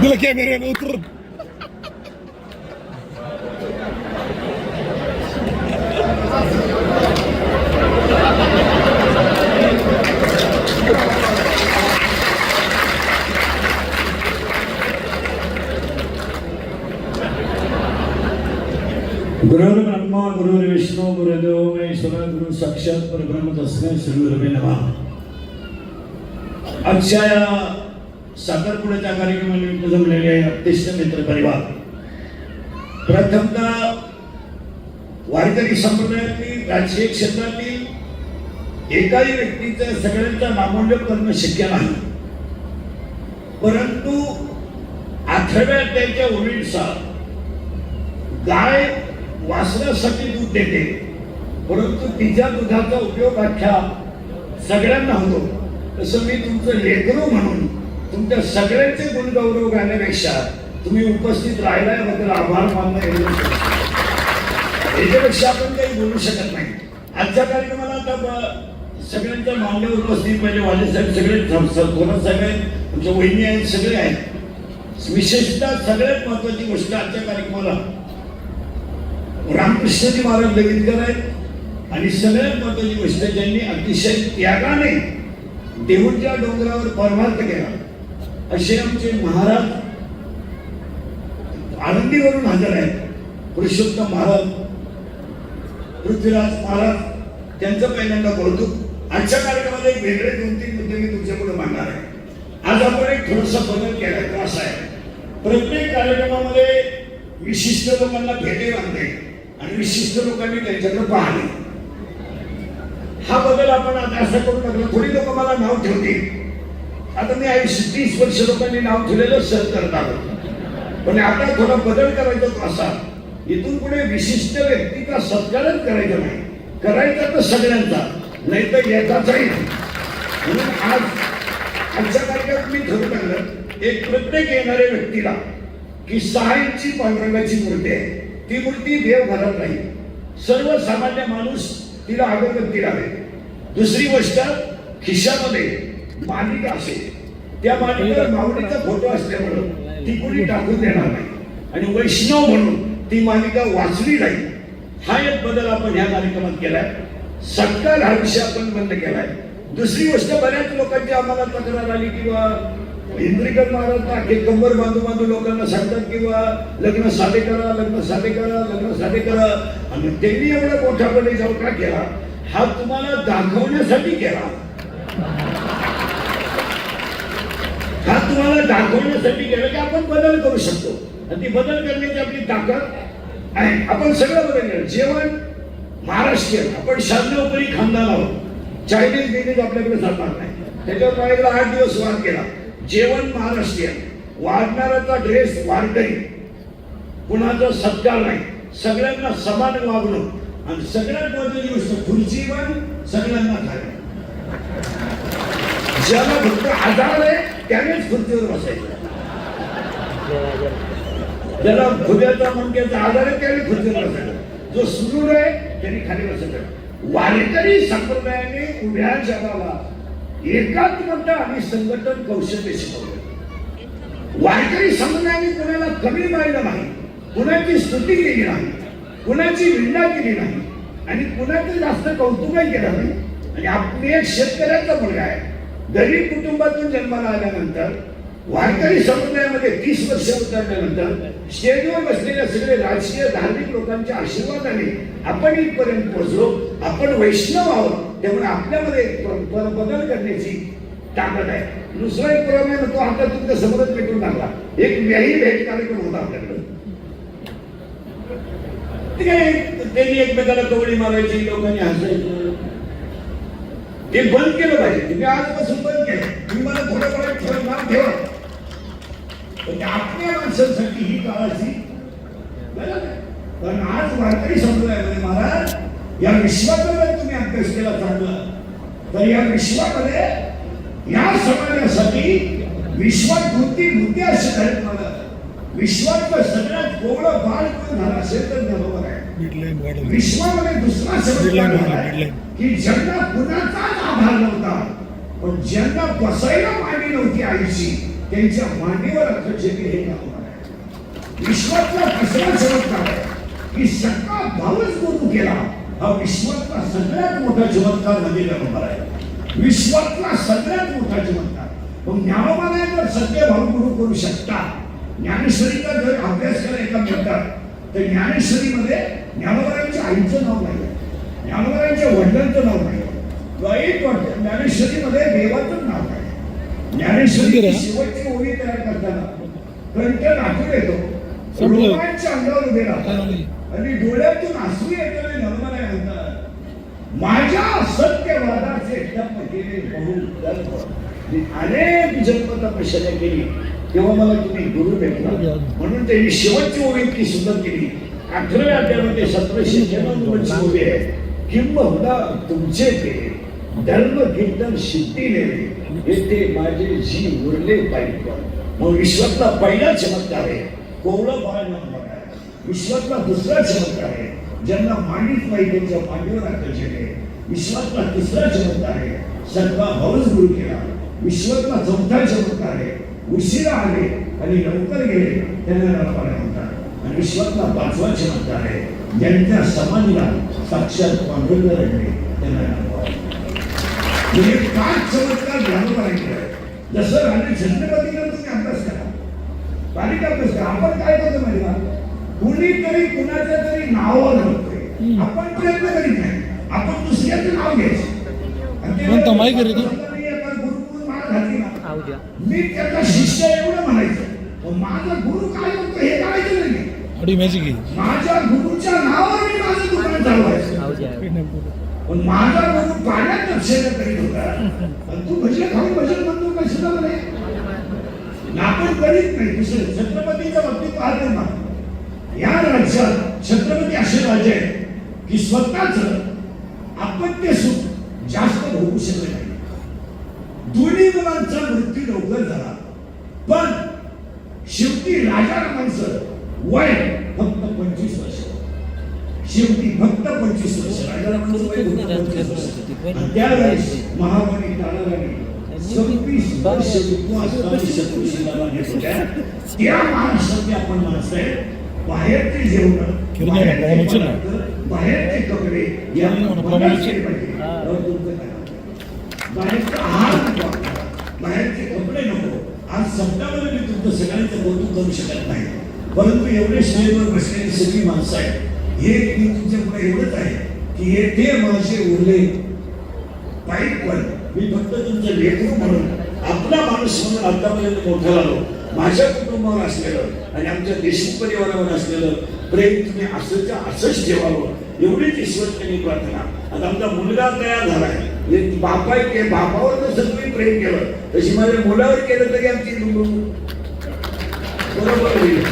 Gila kamera Eren. गुरुर् Brahma गुरुर् Vishnu Gurudev Maheshwar गुरु साक्षात परब्रह्म तस्मै श्री गुरुवे नमः. आजच्या या साखरपुड्याच्या कार्यक्रमानिमित्त जमलेले अत्यक्ष मित्र परिवार. प्रथमतः वारकरी संप्रदायातील राजकीय क्षेत्रातील एकाही व्यक्तीचं सगळ्यांचा नामोल्य करणं शक्य नाही. परंतु आठव्या त्यांच्या ओळीनुसार गाय वाचण्यासाठी दूध देते. परंतु तिच्या दुधाचा उपयोग अख्ख्या सगळ्यांना होतो. तसं मी तुमचं लेकरू म्हणून तुमच्या सगळ्यांचे गुणगौरव गाण्यापेक्षा तुम्ही उपस्थित राहिला याबद्दल आभार मानणं याच्यापेक्षा आपण काही बोलू शकत नाही. आजच्या कार्यक्रमाला आता ब- सगळ्यांच्या मान्यवर उपस्थित म्हणजे वाले साहेब सगळे थोरात साहेब आहेत? आमच्या वहिनी आहेत सगळे आहेत. विशेषतः सगळ्यात महत्वाची गोष्ट आजच्या कार्यक्रमाला रामकृष्णजी महाराज लगितकर आहेत. आणि सगळ्यात महत्वाची गोष्ट ज्यांनी अतिशय त्यागाने देऊळच्या डोंगरावर परमार्थ केला. असे आमचे महाराज आनंदीवरून हजर आहेत. पुरुषोत्तम महाराज पृथ्वीराज महाराज त्यांचं पहिल्यांदा कौतुक. आजच्या कार्यक्रमाला एक वेगळे दोन तीन मुद्दे मी तुमच्या मांडणार आहे. आज आपण एक थोडासा बदल केला तो असा आहे. प्रत्येक कार्यक्रमामध्ये विशिष्ट लोकांना भेटे बांधणे आणि विशिष्ट लोकांनी त्यांच्याकडे पाहणे हा बदल आपण आता असं करू लागलो. थोडी लोक मला नाव ठेवतील. आता मी आयुष्य तीस वर्ष लोकांनी नाव ठेवलेलं सहन करत आहोत पण आता थोडा बदल करायचा तो असा. इथून पुढे विशिष्ट व्यक्तीचा सत्कारच करायचा नाही. करायचा तर सगळ्यांचा. नाही तर एकाचाही नाही म्हणून आज आजच्या कार्यक्रमात मी ठरवून टाकलं एक प्रत्येक येणाऱ्या व्यक्तीला की सहा इंची पांढरंगाची मूर्ती आहे. ती मूर्ती देव घालत नाही. सर्वसामान्य माणूस तिला अगरबत्ती लावे दुसरी गोष्ट खिशामध्ये मालिका असेल. त्या मालिकेवर माऊलीचा फोटो असल्यामुळं ती कुणी टाकून देणार नाही. आणि वैष्णव म्हणून ती मालिका वाचली नाही. हा एक बदल आपण ह्या कार्यक्रमात केलाय. सत्कार हा विषय आपण बंद केलाय. दुसरी गोष्ट बऱ्याच लोकांची आम्हाला तक्रार आली किंवा इंद्रिकर महाराज ना हे कंबर बांधू बांधू लोकांना सांगतात किंवा लग्न साधे करा लग्न साधे करा लग्न साधे करा. आणि त्यांनी एवढा मोठापणे जाऊ का केला? हा तुम्हाला दाखवण्यासाठी केला. हा तुम्हाला दाखवण्यासाठी केला की आपण बदल करू शकतो. आणि ती बदल करण्याची आपली ताकद आहे. आपण सगळं बदल केलं. जेवण महाराष्ट्रीयन. आपण शांतपरी खानदान आहोत चायनीज बिनीज आपल्याकडे जाणार नाही. त्याच्यावर आठ दिवस वाद केला. जेवण महाराष्ट्रीयन वाढणाऱ्याचा ड्रेस वारकरी कुणाचा सत्कार नाही. सगळ्यांना समान वागणूक. आणि सगळ्यात महत्वाची गोष्ट खुर्ची पण सगळ्यांना खाली ज्याला फक्त आधार आहे त्यानेच खुर्चीवर बसायचं. ज्याला खुद्याचा मणक्याचा आधार आहे त्याने खुर्चीवर बसायचं. जो सुदृढ आहे त्यांनी खाली बसायचं. वारकरी संप्रदायाने उभ्या जगाला एकात्मता आणि संघटन कौशल्य शिकवलं. वारकरी समुदायाने कोणाला कमी पाहिलं नाही कुणाची स्तुती केली नाही कुणाची विंडा केली नाही आणि कुणाचं जास्त कौतुकही केलं नाही आणि आपली एक शेतकऱ्याचा मुलगा आहे. गरीब कुटुंबातून जन्माला आल्यानंतर वारकरी समुदायामध्ये तीस वर्ष उतरल्यानंतर स्टेजवर बसलेल्या सगळे राजकीय धार्मिक लोकांच्या आशीर्वादाने आपण इथपर्यंत पोहोचलो. आपण वैष्णव आहोत त्यामुळे आपल्यामध्ये एक बदल करण्याची ताकद आहे. दुसरा एक प्रॉब्लेम आहे तो आता तुमच्या समोरच भेटून टाकला. एक व्याही भेट कार्यक्रम होता आपल्याकडे. त्यांनी एकमेकाला कवडी मारायची लोकांनी हसायचं? ते बंद केलं पाहिजे. तुम्ही आजपासून बंद केलं. तुम्ही मला थोडं वेळ थोडं नाव ठेवा. पण आपल्या माणसांसाठी ही काळाची कारण आज वारकरी संप्रदायामध्ये महाराज या विश्वामध्ये तुम्ही अभ्यास केला चांगला. तर या विश्वामध्ये या समाजासाठी विश्वात बुद्धी बुद्धी असे आहेत मला. विश्वातलं सगळ्यात कोवळं बाळ कोण झालं असेल तर बरोबर आहे. विश्वामध्ये दुसरा midline. की ज्यांना कुणाचाच आधार नव्हता पण ज्यांना बसायला मांडी नव्हती आईची त्यांच्या मांडीवर जग हे आहे. विश्वातला तिसरा चमत्कार की सगळा भावच गुरु केला. हा विश्वातला सगळ्यात मोठा चमत्कार नदीला नंबर आहे. विश्वातला सगळ्यात मोठा चमत्कार मग ज्ञानोबाने जर सत्य भाव गुरु करू शकता ज्ञानेश्वरीचा जर अभ्यास करायचा म्हणतात तर ज्ञानेश्वरीमध्ये ज्ञानोबारांच्या आईचं नाव नाही ज्ञानोबारांच्या वडिलांचं नाव नाही वाईट वाटतं ज्ञानेश्वरीमध्ये देवाचं नाव नाही ज्ञानेश्वरी शेवटची ओळी तयार करताना कंठ नाचून येतो. रोमांच अंगावर उभे राहतात. आणि डोळ्यातून आसू येतो नर्मदा म्हणतात. माझ्या सत्यवादाचे जप केले बहु गर्भ मी अनेक जन्म तपश्चर्या केली. तेव्हा मला तुम्ही गुरु भेटला. म्हणून त्यांनी शेवटची ओळी इतकी सुंदर केली. अठराव्या अध्यामध्ये सतराशे जन्मची ओळी आहे. किंबहुना तुमचे ते. धर्म कीर्तन सिद्धीने येथे माझे जी उरले पाहिजे मग विश्वातला पहिला चमत्कार आहे. कोवळं बाळ नंबर. विश्वातला दुसरा चमत्कार आहे. ज्यांना मांडीत नाही त्यांच्या मांडीवर आकर्षण आहे. विश्वातला तिसरा चमत्कार आहे सत्ता भाऊच गुरु केला. विश्वातला चौथा चमत्कार आहे उशिरा आले आणि लवकर गेले त्यांना नरपाला म्हणतात. आणि विश्वातला पाचवा चमत्कार आहे ज्यांच्या समाधीला साक्षात पांडुरंग रडले त्यांना नरपाला म्हणजे पाच चमत्कार जाणून राहिले जसं राणे छत्रपतीला तुम्ही अभ्यास करा. बारीक अभ्यास करा. आपण काय करतो माहिती कुणीतरी कुणाच्या तरी नावावर आपण प्रयत्न करीत नाही. आपण दुसऱ्याचं नाव घ्यायचं. मी त्याचा शिष्य एवढं म्हणायचं. पण माझा गुरु काय म्हणतो हे करायचं नाही. माझ्या गुरुच्या नावावर मी माझं दुकान चालवायचं. पण माझा गुरु पाण्यात लक्षण करीत होता. तू भजन खाऊन भजन म्हणतो काय सुद्धा म्हणे. आपण करीत नाही दुसरं. छत्रपतीच्या बाबतीत पाहते ना. या राज्यात छत्रपती असे राजे आहेत की स्वतःच आपत्य सुख जास्त भोगू शकले नाही दोन्ही मुलांचा मृत्यू लवकर झाला. पण शेवटी माणसं वय फक्त पंचवीस वर्ष. शेवटी फक्त पंचवीस वर्ष. राजारामांचं वय फक्त त्यावेळेस महाबली तानाराणी सव्वीस वर्ष उपवास आणि शत्रुशीला घेत होत्या. त्या महाराष्ट्रातले आपण माणसं आहे बाहेरचे जेवण. बाहेरचे कपडे? बाहेरचा आहार नको. बाहेरचे कपडे नको. आज शब्दामध्ये मी तुमचं सगळ्यांचं कौतुक करू शकत नाही. परंतु एवढे स्टेजवर बसलेली सगळी माणसं आहेत. हे मी तुमच्यापुढे एवढंच आहे की हे ते माझे उरले पाईप पण मी फक्त तुमचं लेकरू म्हणून आपला माणूस म्हणून आतापर्यंत मोठा झालो. माझ्या कुटुंबावर असलेलं आणि आमच्या देशी परिवारावर असलेलं प्रेम तुम्ही असंच्या असंच ठेवावं. एवढीच ईश्वरची प्रार्थना. आता आमचा मुलगा तयार झालाय म्हणजे बापा के बापावर जसं तुम्ही प्रेम केलं तशी माझ्या मुलावर केलं तरी आमची बरोबर होईल.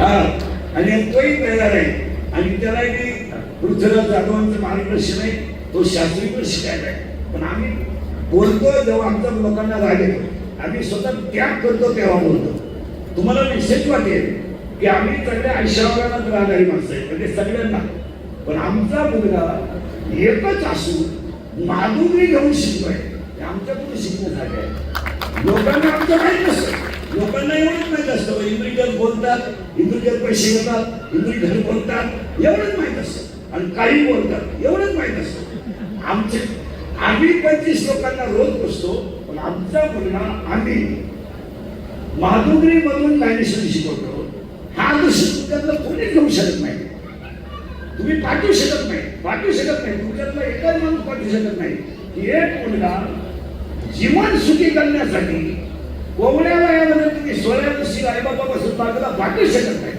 हा. आणि तोही तयार आहे. आणि त्याला पृथ्वीराज जाधवांचं मार्गदर्शन आहे. तो शास्त्री पण शिकायला आहे पण आम्ही बोलतो जेव्हा आमच्या लोकांना राग येतो. आम्ही स्वतः त्याग करतो तेव्हा बोलतो. तुम्हाला निश्चित वाटेल की आम्ही सगळ्या आयुष्यावरच राहणारी माणसं आहे म्हणजे सगळ्यांना. पण आमचा मुलगा एकच असून माधुरी घेऊन शिकतोय. आमच्याकडून शिकण्यासाठी आहे लोकांना आमचं माहीत नसतं. लोकांना एवढंच माहीत असतं. इंद्रिजर बोलतात इंद्रिजर पैसे घेतात घर बोलतात. एवढंच माहीत असतं. आणि काही बोलतात एवढंच माहीत असतं. आमचे आम्ही पंचवीस लोकांना रोज बसतो पण आमचा मुलगा आम्ही माधुरी मधून ज्ञानेश्वरी शिकवतो. हा दृष्टी कोणी घेऊ शकत नाही. तुम्ही पाठवू शकत नाही. पाठवू शकत नाही. तुमच्यातला एकच माणूस पाठवू शकत नाही. एक मुलगा जीवन सुखी करण्यासाठी कोवड्या वयामध्ये तुम्ही सोळ्या दिवशी आईबापापासून बाजूला पाठवू शकत नाही.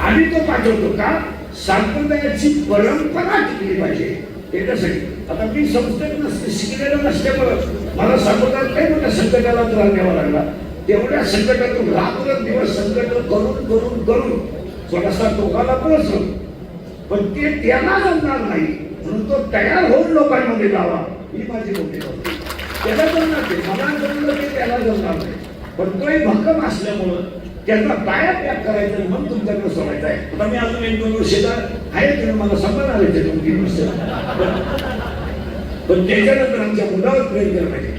आम्ही तो पाठवतो का? संप्रदायाची परंपरा टिकली पाहिजे. त्याच्यासाठी आता मी संस्थेत नसते शिकलेलं नसल्यामुळं मला संप्रदायात काही मोठ्या संकटाला त्रास द्यावा लागला तेवढ्या संकटातून रात्र दिवस संकट करून करून करून स्वतःचा टोकाला पोहोचलो पण ते त्याला जमणार नाही. म्हणून तो तयार होऊन लोकांमध्ये जावा. ही माझी मोठी त्याला जमणार ते मला जमलं की त्याला जमणार नाही. पण तोही भक्कम असल्यामुळं त्याचा पाया त्याग करायचा मग तुमच्याकडे सोडायचा आहे. आता मी अजून एक दोन वर्ष आहे तुम्ही मला सांभाळणार आहे ते दोन तीन वर्ष. पण त्याच्यानंतर आमच्या मुलावर प्रेम केलं पाहिजे.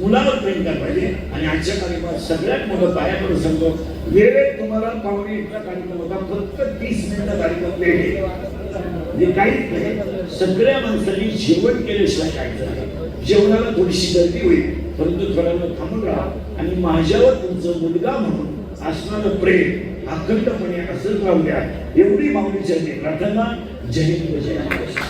मुलावर प्रेम केलं पाहिजे. आणि आजच्या कार्यक्रमात सगळ्यात मोठं पायाकडून सांगतो वेळेत तुम्हाला पाहुणे इतका कार्यक्रम होता फक्त तीस मिनिटं कार्यक्रम वेळ जे म्हणजे काहीच नाही. सगळ्या माणसांनी जेवण केल्याशिवाय काहीच नाही. जेवणाला थोडीशी गर्दी होईल परंतु थोडा वेळ थांबून राहा. आणि माझ्यावर तुमचं मुलगा म्हणून असणारं प्रेम अखंडपणे असंच राहू द्या एवढी माऊलीच्या प्रार्थना जय जय महाराष्ट्र